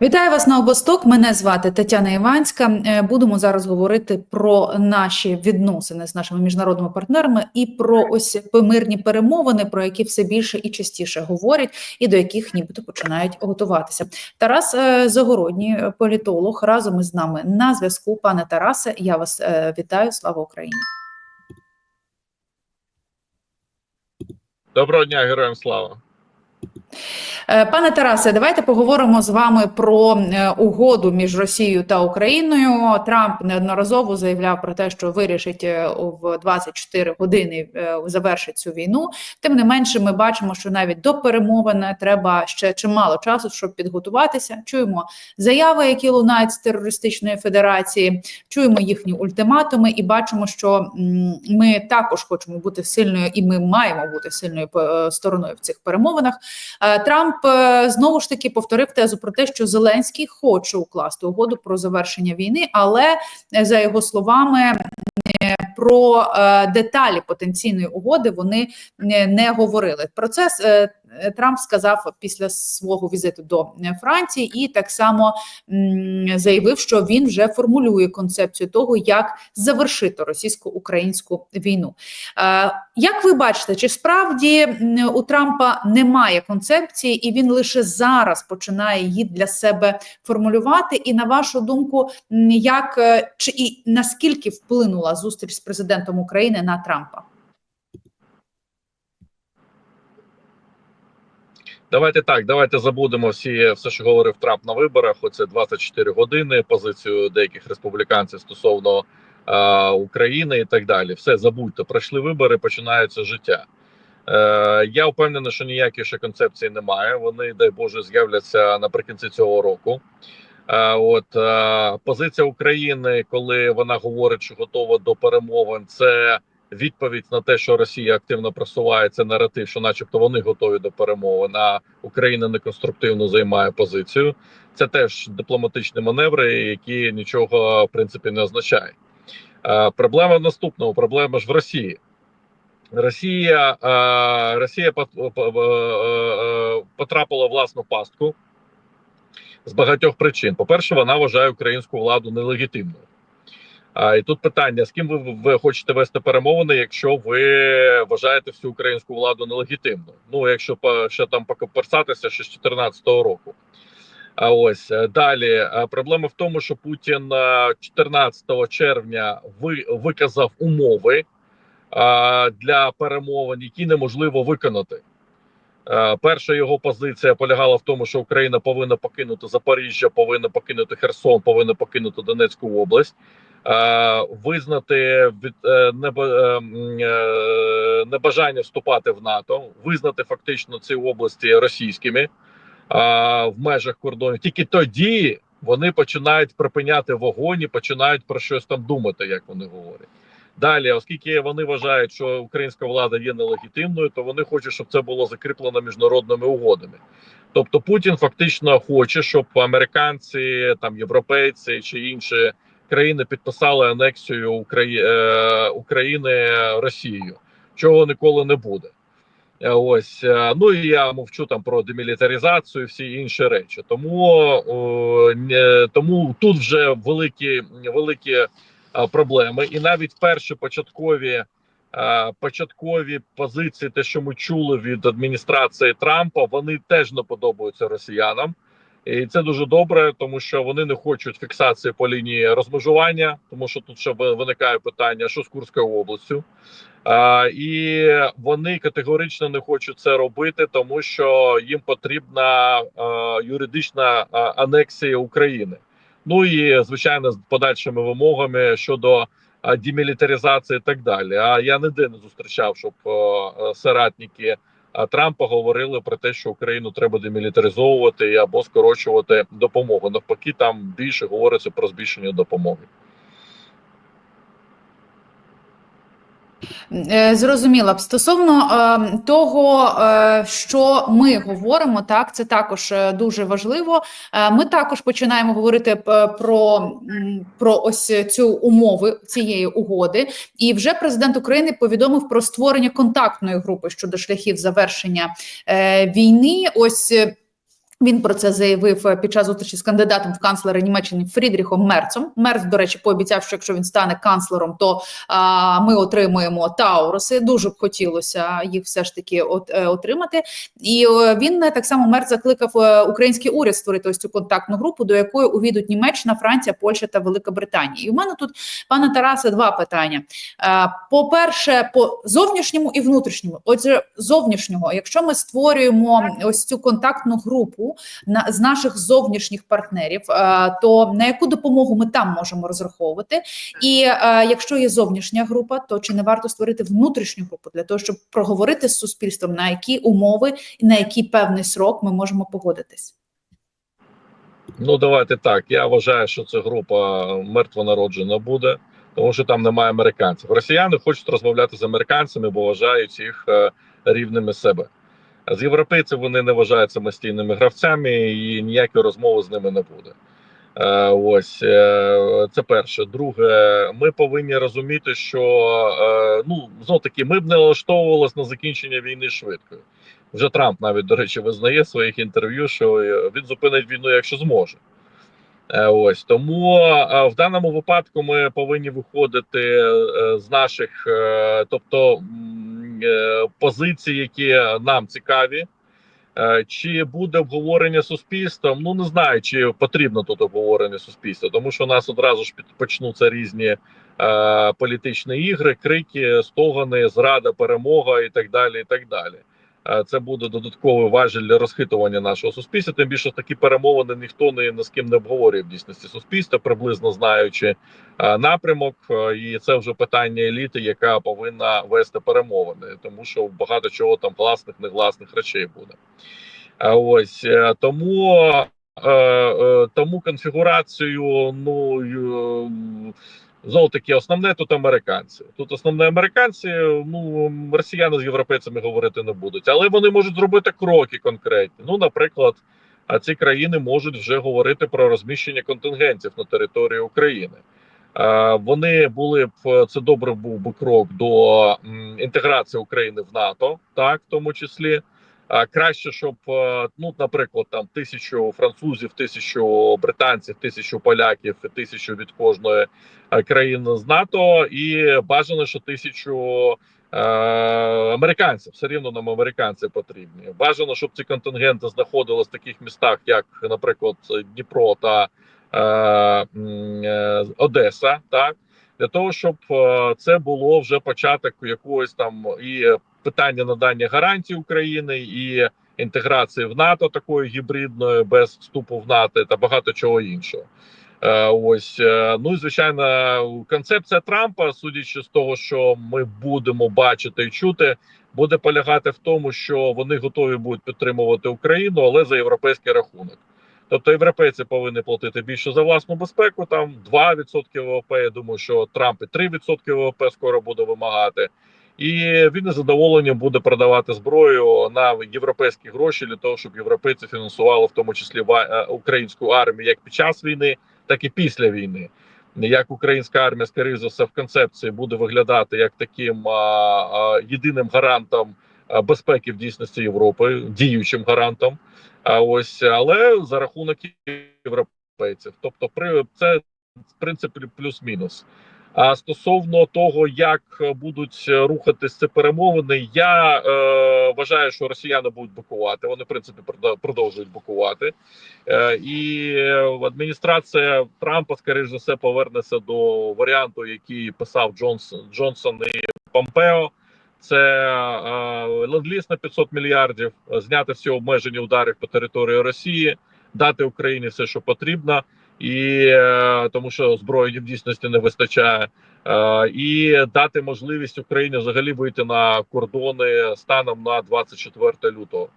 Вітаю вас на обосток. Мене звати Тетяна Іванська. Е, Будемо зараз говорити про наші відносини з нашими міжнародними партнерами і про ось мирні перемовини, про які все більше і частіше говорять, і до яких нібито починають готуватися. Тарас е, Загородній, е, політолог, разом із нами на зв'язку. Пане Тарасе, я вас вітаю. Слава Україні! Доброго дня, героям слава. Е, Пане Тарасе, давайте поговоримо з вами про е, угоду між Росією та Україною. Трамп неодноразово заявляв про те, що вирішить е, в 24 години завершить цю війну. Тим не менше, ми бачимо, що навіть до перемовин треба ще чимало часу, щоб підготуватися. Чуємо заяви, які лунають з терористичної федерації, чуємо їхні ультиматуми, і бачимо, що ми також хочемо бути сильною, і ми маємо бути сильною стороною в цих перемовинах. Е, Трамп е, знову ж таки повторив тезу про те, що Зеленський хоче укласти угоду про завершення війни, але е, за його словами. Про деталі потенційної угоди вони не, говорили. Про це Трамп сказав після свого візиту до е, Франції, і так само заявив, що він вже формулює концепцію того, як завершити російсько-українську війну. Е, Як ви бачите, чи справді у Трампа немає концепції, і він лише зараз починає її для себе формулювати? І на вашу думку, як е, чи і наскільки вплинула зустріч з президентом України на Трампа? Давайте так, давайте забудемо всі все, що говорив Трамп на виборах. Оце 24 години. Позицію деяких республіканців стосовно е, України і так далі. Все забудьте. Пройшли вибори, починається життя. Е, я впевнений, що ніякої ще концепції немає. Вони, дай Боже, з'являться наприкінці цього року. Е, от е, позиція України, коли вона говорить, що готова до перемовин, це відповідь на те, що Росія активно просуває цей наратив, що, начебто, вони готові до перемовин, а Україна неконструктивно займає позицію. Це теж дипломатичні маневри, які нічого в принципі не означають. Е, проблема в наступному: проблема ж в Росії. Росія е, Росія е, потрапила в власну пастку з багатьох причин. По-перше, вона вважає українську владу нелегітимною. А, і тут питання: з ким ви, ви хочете вести перемовини, якщо ви вважаєте всю українську владу нелегітимною? Ну, якщо ще там покоперсатися ще з 2014 року. А ось е, далі е, проблема в тому, що Путін е, 14 червня ви, виказав умови е, для перемовин, які неможливо виконати. Е, Перша його позиція полягала в тому, що Україна повинна покинути Запоріжжя, повинна покинути Херсон, повинна покинути Донецьку область, е, визнати від е, е, е, небажання вступати в НАТО, визнати фактично ці області російськими е, в межах кордонів. Тільки тоді вони починають припиняти вогонь і починають про щось там думати, як вони говорять. Далі, оскільки вони вважають, що українська влада є нелегітимною, то вони хочуть, щоб це було закріплено міжнародними угодами. Тобто Путін фактично хоче, щоб американці, там європейці чи інші країни підписали анексію Украї... е, України Росією, чого ніколи не буде. Е, Ось е, ну і я мовчу там про демілітаризацію, всі інші речі. Тому о, тому тут вже великі великі проблеми, і навіть перші початкові початкові позиції, те, що ми чули від адміністрації Трампа, вони теж не подобаються росіянам. І це дуже добре, тому що вони не хочуть фіксації по лінії розмежування, тому що тут ще виникає питання, що з Курською областю. А, і вони категорично не хочуть це робити, тому що їм потрібна а, юридична а, анексія України. Ну і звичайно, з подальшими вимогами щодо демілітаризації і так далі. А я ніде не зустрічав, щоб а, соратники Трампа говорили про те, що Україну треба демілітаризовувати або скорочувати допомогу. Навпаки, там більше говориться про збільшення допомоги. Е, Зрозуміла б стосовно е, того, е, що ми говоримо, так це також е, дуже важливо. Е, ми також починаємо говорити про, про ось цю умови цієї угоди. І вже президент України повідомив про створення контактної групи щодо шляхів завершення е, війни. Ось. Він про це заявив е, під час зустрічі з кандидатом в канцлери Німеччини Фрідріхом Мерцом. Мерц, до речі, пообіцяв, що якщо він стане канцлером, то а, ми отримуємо Тауруси. Дуже б хотілося їх все ж таки от, е, отримати. І е, він е, так само Мерц закликав український уряд створити ось цю контактну групу, до якої увійдуть Німеччина, Франція, Польща та Велика Британія. І у мене тут, пане Тарасе, два питання. Е, По-перше, по зовнішньому і внутрішньому. Отже, зовнішнього, якщо ми створюємо ось цю контактну групу на з наших зовнішніх партнерів, е, то на яку допомогу ми там можемо розраховувати? І е, якщо є зовнішня група, то чи не варто створити внутрішню групу для того, щоб проговорити з суспільством, на які умови і на який певний срок ми можемо погодитись? Ну давайте так. Я вважаю, що ця група мертвонароджена буде, тому що там немає американців. Росіяни хочуть розмовляти з американцями, бо вважають їх е, рівними себе. З європейців вони не вважають самостійними гравцями, і ніякої розмови з ними не буде. Е, ось е, це перше. Друге, ми повинні розуміти, що е, ну знов таки ми б не налаштовувалися на закінчення війни швидко. Вже Трамп навіть до речі визнає в своїх інтерв'ю, що він зупинить війну, якщо зможе. Ось тому в даному випадку ми повинні виходити з наших, тобто е, які нам цікаві. Е, Чи буде обговорення суспільством? Ну не знаю, чи потрібно тут обговорення суспільства, тому що у нас одразу ж почнуться різні е, політичні ігри, крики, стогони, зрада, перемога і так далі. І так далі. Е, Це буде додатковий важіль для розхитування нашого суспільства. Тим більше такі перемовини ніхто не ні з ким не обговорює в дійсності суспільства, приблизно знаючи е, напрямок. Е, І це вже питання еліти, яка повинна вести перемовини, тому що багато чого там гласних, негласних речей буде. Ось тому. Тому конфігурацію, ну знову таки, основне тут американці. Тут основне американці. Ну росіяни з європейцями говорити не будуть, але вони можуть зробити кроки конкретні. Ну, наприклад, а ці країни можуть вже говорити про розміщення контингентів на території України. Вони були б це добре був би крок до інтеграції України в НАТО, так в тому числі. Краще, щоб е, ну, наприклад, там тисячу французів, тисячу британців, тисячу поляків, тисячу від кожної е, країни з НАТО, і бажано, що тисячу е, американців. Все рівно нам американці потрібні. Бажано, щоб ці контингенти знаходились в таких містах, як, наприклад, Дніпро та е, е, Одеса, так для того, щоб це було вже початок якогось там і питання надання гарантій України і інтеграції в НАТО такої гібридної без вступу в НАТО та багато чого іншого. Е, ось е, ну і звичайно, концепція Трампа, судячи з того, що ми будемо бачити і чути, буде полягати в тому, що вони готові будуть підтримувати Україну, але за європейський рахунок. Тобто європейці повинні платити більше за власну безпеку. Там 2% ВВП. Я думаю, що Трамп і 3% ВВП скоро буде вимагати. І він із задоволенням буде продавати зброю на європейські гроші для того, щоб європейці фінансували в тому числі е, українську армію як під час війни, так і після війни. Як українська армія, скоріше за все, в концепції буде виглядати як таким а, а, єдиним гарантом безпеки в дійсності Європи, діючим гарантом. А ось але за рахунок європейців. Тобто, при це в принципі плюс-мінус. А стосовно того, як будуть рухатись ці перемовини, я е, вважаю, що росіяни будуть бокувати. Вони в принципі продовжують бокувати, е, і адміністрація Трампа, скоріш за все, повернеться до варіанту, який писав Джонсон Джонсон і Помпео. Це е, ленд-ліз на 500 мільярдів, е, зняти всі обмеження ударів по території Росії, дати Україні все, що потрібно, і е, тому що зброї в дійсності не вистачає, е, і дати можливість Україні взагалі вийти на кордони станом на 24 лютого.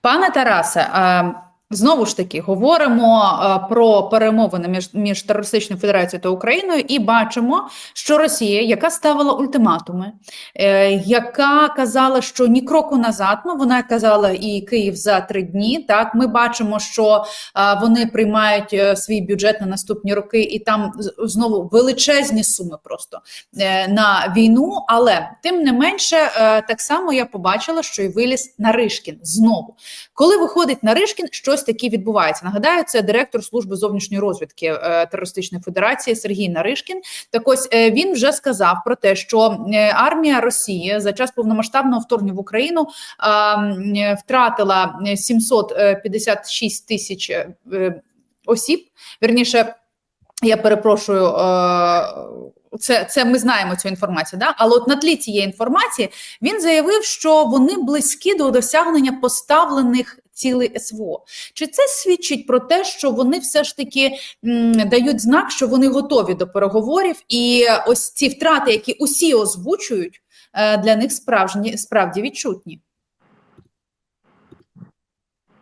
Пане Тарасе, а, Знову ж таки, говоримо е, про перемовини між, між терористичною федерацією та Україною, і бачимо, що Росія, яка ставила ультиматуми, е, яка казала, що ні кроку назад, ну вона казала і Київ за три дні. Так, ми бачимо, що е, вони приймають е, свій бюджет на наступні роки, і там знову величезні суми просто е, на війну. Але тим не менше, е, так само я побачила, що і виліз Наришкін знову. Коли виходить Наришкін, щось таке відбувається. Нагадаю, це директор служби зовнішньої розвідки е, терористичної федерації Сергій Наришкін. Так ось е, він вже сказав про те, що е, армія Росії за час повномасштабного вторгнення в Україну втратила е, 756 тисяч осіб. Вірніше, я перепрошую. Це, це ми знаємо цю інформацію, да? але от на тлі цієї інформації він заявив, що вони близькі до досягнення поставлених цілей СВО. Чи це свідчить про те, що вони все ж таки дають знак, що вони готові до переговорів, і ось ці втрати, які усі озвучують, е, для них справжні справді відчутні?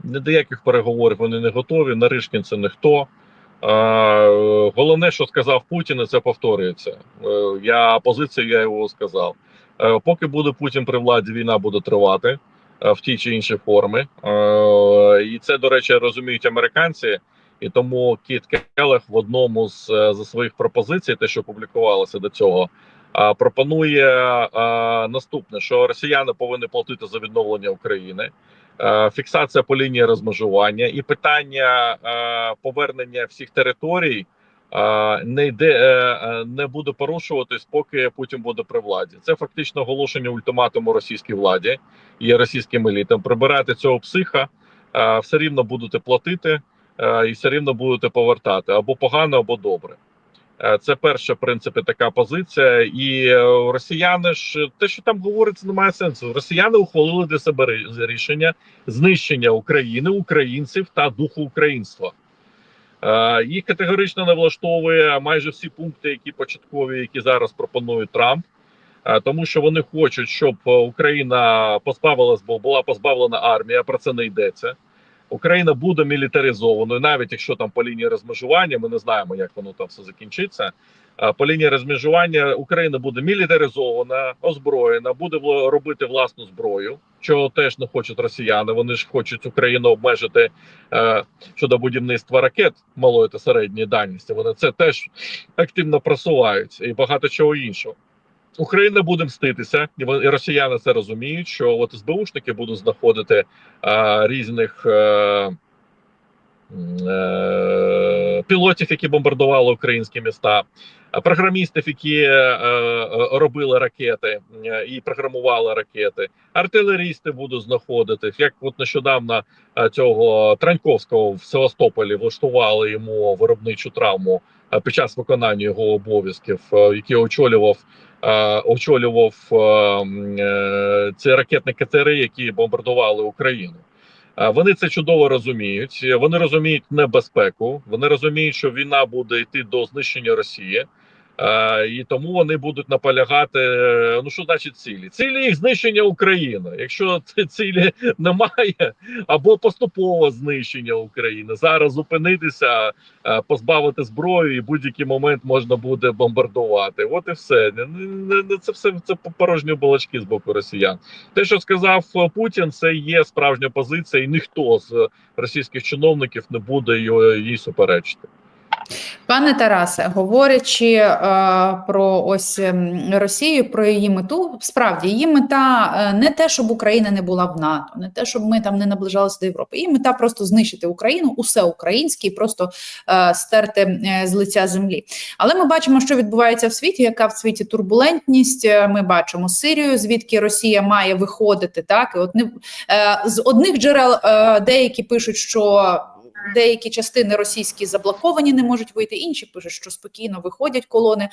Ні до яких переговорів вони не готові. Наришкін це ніхто. Е, Головне, що сказав Путін, і це повторюється. Е, Я позицію я його сказав. Е, Поки буде Путін при владі, війна буде тривати в тій чи іншій формі. Е, І це, до речі, розуміють американці. І тому Кіт Келех в одному з е, за своїх пропозицій, те, що публікувалося до цього, е, пропонує е, наступне: що росіяни повинні платити за відновлення України. Е, фіксація по лінії розмежування і питання е, повернення всіх територій е, не йде, е, е, не буде порушуватись, поки Путін буде при владі. Це фактично оголошення ультиматуму російській владі і російським елітам. Прибирати цього психа, е, все рівно будете платити і все рівно будете повертати або погано, або добре. Це перша в принципі така позиція, і росіяни ж те, що там говориться, не має сенсу. Росіяни ухвалили для себе рішення знищення України, українців та духу українства. Е, Їх категорично не влаштовує майже всі пункти, які початкові, які зараз пропонує Трамп. Е, Тому що вони хочуть, щоб Україна позбавилась, бо була позбавлена армія. Про це не йдеться. Україна буде мілітаризованою, навіть якщо там по лінії розмежування, ми не знаємо, як воно там все закінчиться. По лінії розмежування Україна буде мілітаризована, озброєна, буде робити власну зброю, чого теж не хочуть росіяни. Вони ж хочуть Україну обмежити е, щодо будівництва ракет малої та середньої дальності. Вони це теж активно просувають і багато чого іншого. Україна буде мститися, і росіяни це розуміють, що от СБУшники будуть знаходити е, різних м, е, пілотів, які бомбардували українські міста, е, програмістів, які е, е, робили ракети е, і програмували ракети, артилерісти будуть знаходити. Як от нещодавно е, цього Траньковського в Севастополі влаштували йому виробничу травму е, під час виконання його обов'язків, е, який очолював. е, Очолював е, м, е, ці ракетні катери, які бомбардували Україну. Е, Вони це чудово розуміють. Вони розуміють небезпеку. Вони розуміють, що війна буде йти до знищення Росії. Е, і тому вони будуть наполягати. е, Ну що значить цілі? Цілі їх знищення України. Якщо ці цілі немає, або поступове знищення України. Зараз зупинитися, е, позбавити зброю, і будь-який момент можна буде бомбардувати. От і все. Це все це порожні балачки з боку росіян. Те, що сказав Путін, це є справжня позиція, і ніхто з російських чиновників не буде її, суперечити. Пане Тарасе, говорячи е, про ось ем, Росію, про її мету, справді її мета е, не те, щоб Україна не була в НАТО, не те, щоб ми там не наближалися до Європи. Її мета просто знищити Україну, усе українське, і просто е, стерти е, з лиця землі. Але ми бачимо, що відбувається в світі, яка в світі турбулентність. Е, Ми бачимо Сирію, звідки Росія має виходити. Так і от не е, з одних джерел е, деякі пишуть, що деякі частини російські заблоковані, не можуть вийти. Інші пишуть, що спокійно виходять колони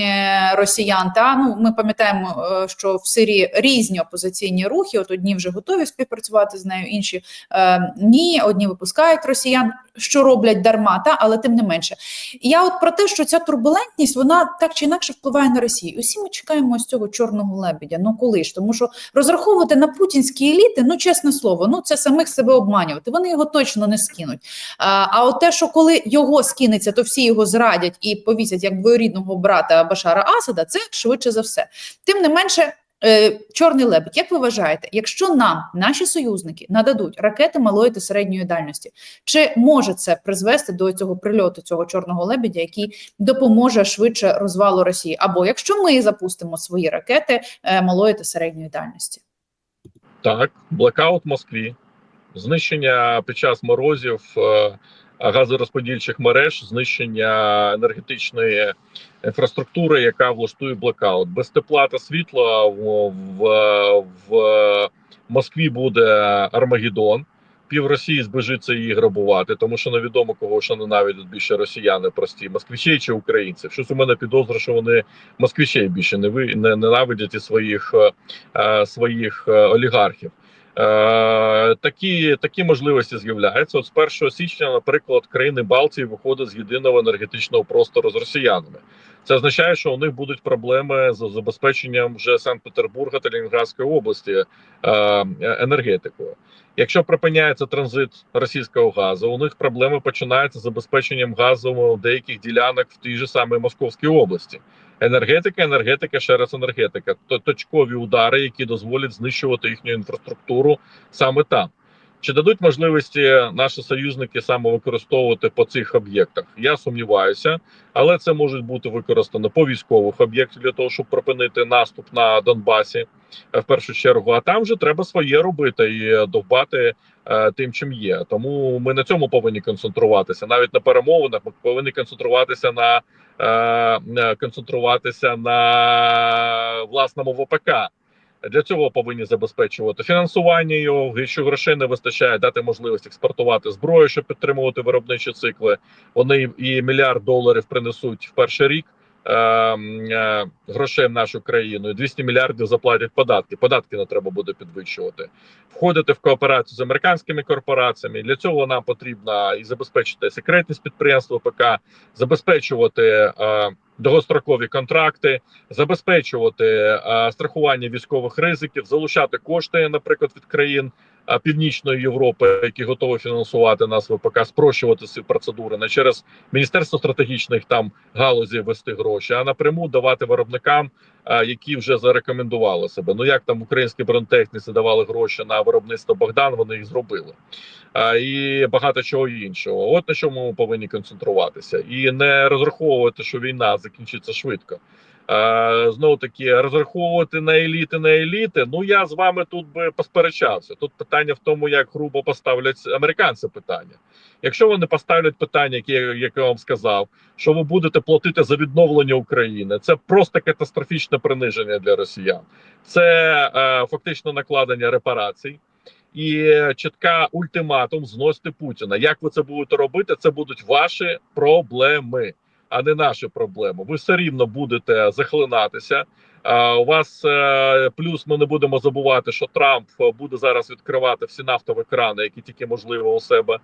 е, росіян. Та ну ми пам'ятаємо, е, що в Сирії різні опозиційні рухи. От одні вже готові співпрацювати з нею, інші е, ні, одні випускають росіян, що роблять дарма, та але тим не менше. Я от про те, що ця турбулентність вона так чи інакше впливає на Росію. Усі ми чекаємо ось цього чорного лебедя. Ну коли ж тому, що розраховувати на путінські еліти, ну чесне слово, ну це самих себе обманювати. Вони його точно не скинуть. А, от те, що коли його скинеться, то всі його зрадять і повісять як двоюрідного брата Башара Асада, це швидше за все. Тим не менше. Е, Чорний лебедь, як ви вважаєте, якщо нам наші союзники нададуть ракети малої та середньої дальності, чи може це призвести до цього прильоту цього чорного лебедя, який допоможе швидше розвалу Росії? Або якщо ми запустимо свої ракети е, малої та середньої дальності? Так, блекаут в Москві, знищення під час морозів е, газорозподільчих мереж, знищення енергетичної інфраструктури, яка влаштує блекаут. Без тепла та світла в, в, в Москві буде Армагеддон. Пів Росії збежиться її грабувати, тому що невідомо кого що ненавидять більше росіяни прості, москвичей чи українців. Щось у мене підозра, що вони москвичей більше не ви не ненавидять і своїх е, своїх е, олігархів. Е, такі такі можливості з'являються. От з 1 січня, наприклад, країни Балтії виходять з єдиного енергетичного простору з росіянами. Це означає, що у них будуть проблеми з забезпеченням вже Санкт-Петербурга та Лінінградської області е, енергетикою. Якщо припиняється транзит російського газу, у них проблеми починаються з забезпеченням газу деяких ділянок в тій же самій Московській області. Енергетика, енергетика, ще раз енергетика. То точкові удари, які дозволять знищувати їхню інфраструктуру саме там. Чи дадуть можливості наші союзники саме використовувати по цих об'єктах? Я сумніваюся, але це може бути використано по військових об'єктах для того, щоб припинити наступ на Донбасі в першу чергу. А там вже треба своє робити і довбати е, тим, чим є. Тому ми на цьому повинні концентруватися. Навіть на перемовинах ми повинні концентруватися на е, концентруватися на власному ВПК. Для цього повинні забезпечувати фінансування його. Якщо грошей не вистачає, дати можливість експортувати зброю, щоб підтримувати виробничі цикли. Вони і мільярд доларів принесуть в перший рік е, е, грошей в нашу країну. і 200 мільярдів заплатять податки. Податки не треба буде підвищувати. Входити в кооперацію з американськими корпораціями. Для цього нам потрібно і забезпечити секретність підприємства ПК, забезпечувати. Е, довгострокові контракти, забезпечувати а, страхування військових ризиків, залучати кошти, наприклад, від країн Північної Європи, які готові фінансувати нас ВПК, спрощувати ці процедури не через міністерство стратегічних там галузів вести гроші, а напряму давати виробникам, які вже зарекомендували себе. Ну як там українські бронетехніці давали гроші на виробництво Богдан, вони їх зробили. І багато чого іншого. От на чому ми повинні концентруватися, і не розраховувати, що війна закінчиться швидко. А, знову таки розраховувати на еліти на еліти. Ну я з вами тут би посперечався. Тут питання в тому, як грубо поставлять американці питання. Якщо вони поставлять питання, яке як я вам сказав, що ви будете платити за відновлення України, це просто катастрофічне приниження для росіян. Це е, фактично накладення репарацій і чітка ультиматум зносити Путіна. Як ви це будете робити? Це будуть ваші проблеми, а не наші проблеми. Ви все рівно будете захлинатися. У вас е, плюс ми не будемо забувати, що Трамп буде зараз відкривати всі нафтові крани, які тільки можливо у себе.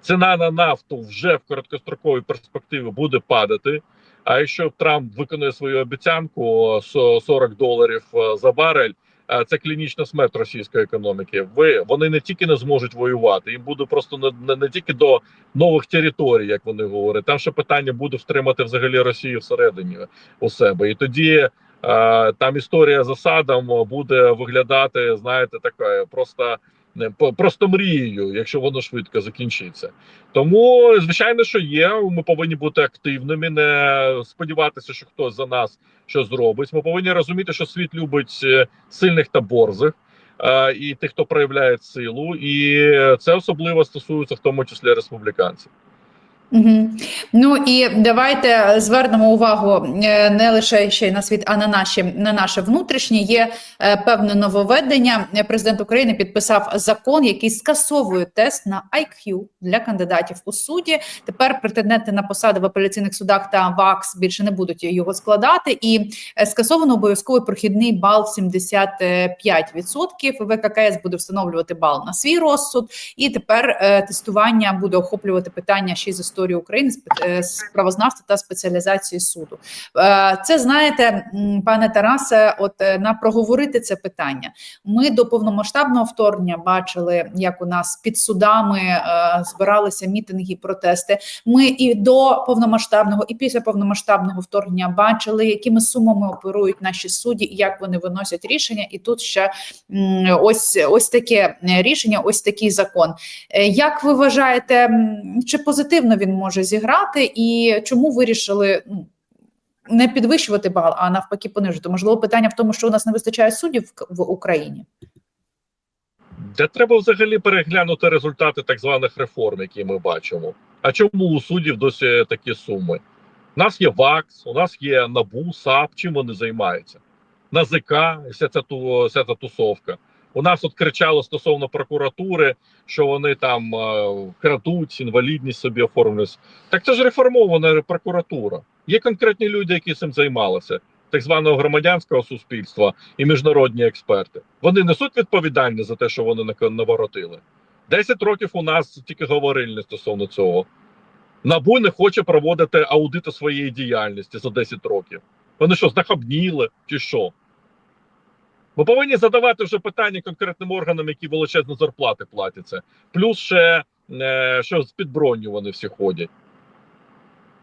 Ціна на нафту вже в короткостроковій перспективі буде падати. А якщо Трамп виконує свою обіцянку 40 доларів е, за барель. Е, це клінічна смерть російської економіки. Ви вони не тільки не зможуть воювати, їм буде просто не, не, не тільки до нових територій, як вони говорять. Там ще питання буде втримати взагалі Росію всередині у себе, і тоді е, там історія з осадом буде виглядати, знаєте, така просто. Не просто мрією, якщо воно швидко закінчиться. Тому звичайно, що є. Ми повинні бути активними, не сподіватися, що хтось за нас що зробить. Ми повинні розуміти, що світ любить е, сильних та борзих е, і тих, хто проявляє силу, і це особливо стосується в тому числі республіканців. Угу. Ну і давайте звернемо увагу е, не лише ще й на світ, а на наші на наше внутрішнє. Є е, певне нововведення. Президент України підписав закон, який скасовує тест на IQ для кандидатів у суді. Тепер претенденти на посади в апеляційних судах та ВАКС більше не будуть його складати. І е, скасовано обов'язковий прохідний бал 75%. ВККС буде встановлювати бал на свій розсуд. І тепер тестування буде охоплювати питання ще й з історії України, з, пит- е, з правознавства та спеціалізації суду. Е, це знаєте, пане Тарасе, от е, на проговорити це питання. Ми до повномасштабного вторгнення бачили, як у нас під судами збиралися мітинги, протести. Ми і до повномасштабного, і після повномасштабного вторгнення бачили, якими сумами оперують наші судді, і як вони виносять рішення. І тут ще ось ось таке рішення, ось такий закон. Як ви вважаєте, чи позитивно він може зіграти, і чому вирішили ну, не підвищувати бал, а навпаки понижити? Можливо, питання в тому, що у нас не вистачає суддів в Україні. Де треба взагалі переглянути результати так званих реформ, які ми бачимо. А чому у суддів досі такі суми? У нас є ВАКС, у нас є НАБУ, САП, чим вони займаються? НАЗК, вся ця, вся ця тусовка. У нас от кричало стосовно прокуратури, що вони там е, крадуть, інвалідність собі оформлюють. Так це ж реформована прокуратура. Є конкретні люди, які цим займалися, так званого громадянського суспільства і міжнародні експерти. Вони несуть відповідальність за те, що вони наворотили. 10 років у нас тільки говорили стосовно цього. НАБУ не хоче проводити аудити своєї діяльності за 10 років. Вони що, знахабніли чи що? Ми повинні задавати вже питання конкретним органам, які величезні зарплати платяться. Плюс ще е, що з підброню вони всі ходять.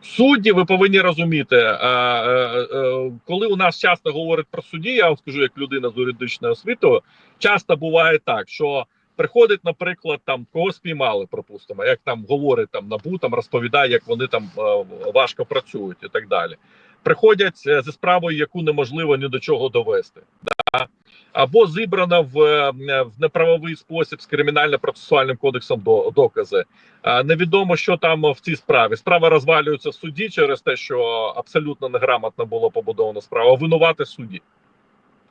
Судді, ви повинні розуміти, е, е, коли у нас часто говорять про судді, я вам скажу як людина з юридичною освітою, часто буває так, що приходить, наприклад, там когось спіймали, припустимо, як там говорить там НАБУ, там розповідає, як вони там важко працюють і так далі. Приходять зі справою, яку неможливо ні до чого довести. Або зібрана в, е, в неправовий спосіб з кримінально-процесуальним кодексом до, докази. Невідомо, що там в цій справі. Справа розвалюється в суді через те, що абсолютно неграмотно було побудовано справа. Винувати судді.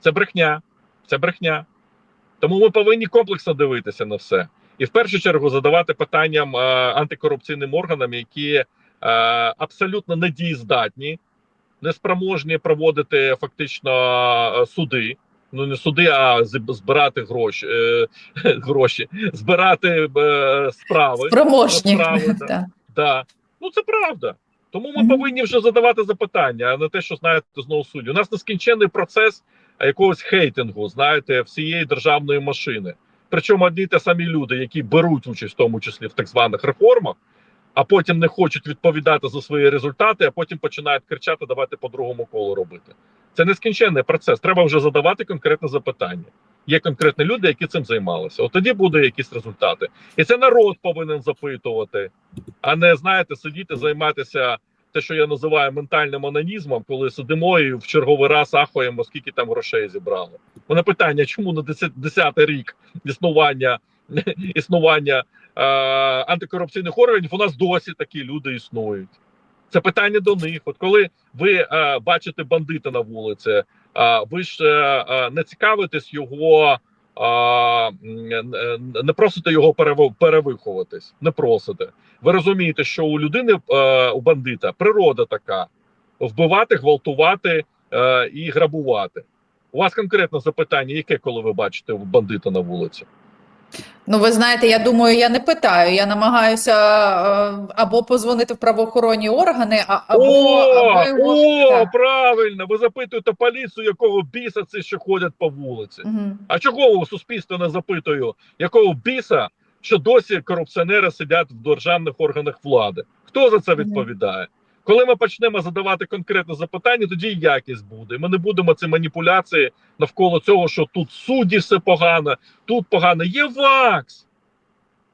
Це брехня. Це брехня. Тому ми повинні комплексно дивитися на все. І в першу чергу задавати питанням е, антикорупційним органам, які е, абсолютно недієздатні, неспроможні проводити фактично суди. Ну не суди, а збирати гроші, е, гроші, збирати е, справи. Промошні. Справи, да. Да. Ну це правда. Тому ми Мгм. повинні вже задавати запитання, а не те, що знаєте, знову судді. У нас нескінченний процес якогось хейтингу, знаєте, всієї державної машини. Причому одні те самі люди, які беруть участь в тому числі в так званих реформах, а потім не хочуть відповідати за свої результати, а потім починають кричати, давайте по другому колу робити. Це нескінченний процес. Треба вже задавати конкретне запитання. Є конкретні люди, які цим займалися. От тоді будуть якісь результати. І це народ повинен запитувати, а не знаєте, сидіти, займатися те, що я називаю ментальним анонізмом, коли сидимо і в черговий раз ахуємо, скільки там грошей зібрали. Мене питання, чому на 10 10-й рік існування існування е, антикорупційних органів у нас досі такі люди існують. Це питання до них. От коли ви е, бачите бандита на вулиці, е, ви ж е, е, не цікавитесь його, е, не просите його переви- перевиховуватись, не просите. Ви розумієте, що у людини е, у бандита природа така: вбивати, гвалтувати е, і грабувати. У вас конкретне запитання, яке коли ви бачите бандита на вулиці? Ну, ви знаєте, я думаю, я не питаю. Я намагаюся е, або позвонити в правоохоронні органи, а або, о, або його. о, правильно! Ви запитуєте поліцію, якого біса ці ще ходять по вулиці. Мгм. А чого у суспільство не запитую, якого біса, що досі корупціонери сидять в державних органах влади? Хто за це відповідає? Коли ми почнемо задавати конкретне запитання, тоді і якість буде. Ми не будемо ці маніпуляції навколо цього, що тут судді все погано, тут погано. Є ВАКС.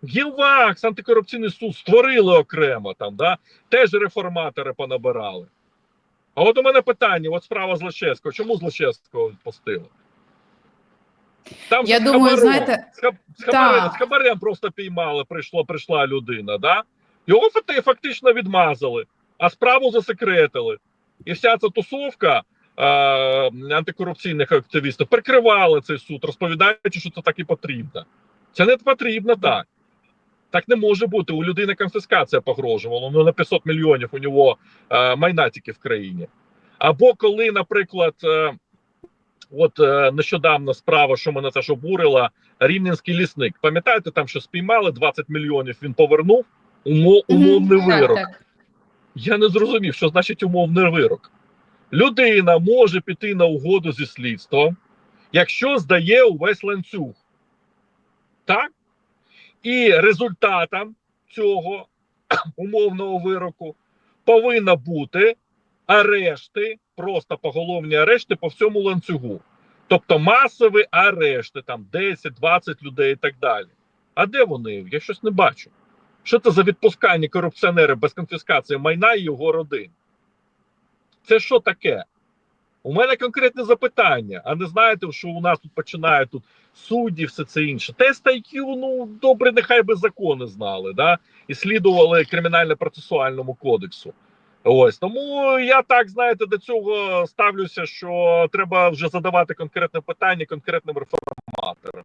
Є ВАКС, антикорупційний суд створили окремо там, да? теж реформатори понабирали. А от у мене питання: от справа Злочевського. Чому Злочевського відпустили? Там Я з думаю, хабаром, знаєте, з, хаб, з, хабарем, з хабарем просто піймали, прийшло, прийшла людина, да? Його факти- фактично відмазали, а справу засекретили. І вся ця тусовка е, антикорупційних активістів прикривала цей суд, розповідаючи, що це так і потрібно. Це не потрібно так. Так не може бути. У людини конфіскація погрожувала. Ну на 500 мільйонів у нього е, майна тільки в країні. Або коли, наприклад, е, от е, нещодавно справа, що мене теж обурила, рівненський лісник. Пам'ятаєте, там що спіймали 20 мільйонів, він повернув умо, умовний Мгм, вирок. Так, так. Я не зрозумів, що значить умовний вирок. Людина може піти на угоду зі слідством, якщо здає увесь ланцюг. Так? І результатом цього умовного вироку повинна бути арешти, просто поголовні арешти по всьому ланцюгу. Тобто масові арешти, там 10-20 людей і так далі. А де вони? Я щось не бачу. Що це за відпускання корупціонера без конфіскації майна і його родин? Це що таке? У мене конкретне запитання, а не знаєте, що у нас тут починають тут судді, все це інше. Тест IQ, ну добре, нехай би закони знали, да? і слідували кримінально-процесуальному кодексу. Ось тому я так знаєте до цього ставлюся, що треба вже задавати конкретне питання конкретним реформаторам.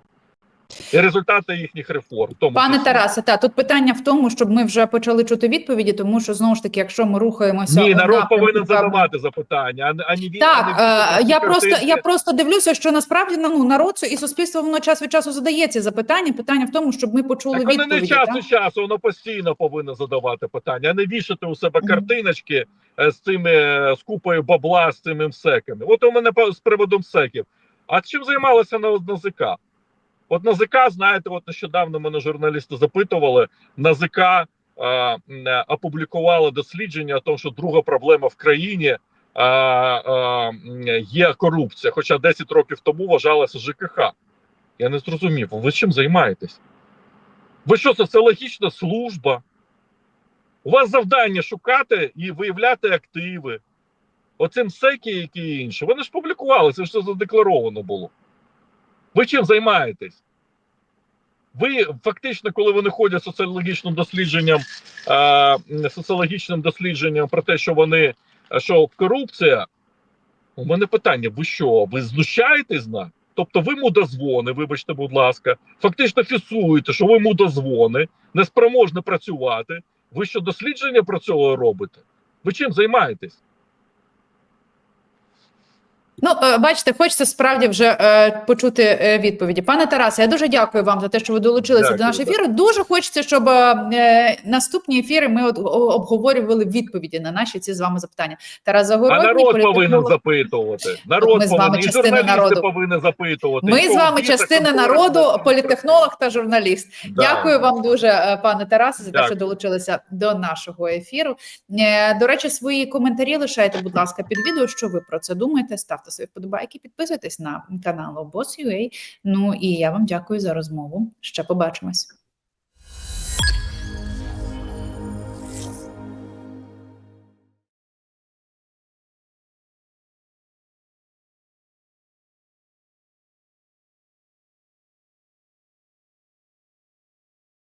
І результати їхніх реформ. Тому Пане. Тарасе, та тут питання в тому, щоб ми вже почали чути відповіді, тому що знову ж таки, якщо ми рухаємося Ні, народ повинен задавати запитання, а не він. Так, а не е, я просто я просто дивлюся, що насправді ну народ і суспільство воно час від часу задає ці запитання. Питання в тому, щоб ми почули Так воно відповіді. не час так? від часу, воно постійно повинно задавати питання, а не вішати у себе картиночки е, з цими е, з купою бабла, з цими мсеками. От у мене з приводу мсеків. А чим займалася на НАЗК? От НАЗК, знаєте, от нещодавно мене журналісти запитували. НАЗК е, м, е, опублікувало дослідження, тому що друга проблема в країні е, е, є корупція. Хоча 10 років тому вважалася ЖКХ. Я не зрозумів, ви чим займаєтесь? Ви що, соціологічна служба? У вас завдання шукати і виявляти активи. Оцим секі, які інші. Вони ж публікували, це ж задекларовано було. Ви чим займаєтесь? Ви фактично, коли вони ходять соціологічним дослідженням, е, соціологічним дослідженням про те, що вони що корупція, у мене питання: ви що? Ви знущаєтесь з нас? Тобто ви мудозвони, вибачте, будь ласка, фактично фіксуєте, що ви мудозвони, неспроможні працювати. Ви що дослідження про цього робите? Ви чим займаєтесь? Ну, е, бачите, хочеться справді вже е, почути е, відповіді. Пане Тарасе, я дуже дякую вам за те, що ви долучилися Дякую, до нашого ефіру. Дуже хочеться, щоб е, наступні ефіри ми от, обговорювали відповіді на наші ці з вами запитання. Тарас А Загородній, народ повинен запитувати. Народ ми з вами повинен частина народу. повинні запитувати. Ми з вами частина народу, політехнолог та журналіст. Да. Дякую вам дуже, е, пане Тарасе, за те, що долучилися до нашого ефіру. Е, До речі, свої коментарі лишайте, будь ласка, під відео. Що ви про це думаєте? Ставте свої вподобайки, підписуйтесь на канал Boss.ua. Ну і я вам дякую за розмову. Ще побачимось.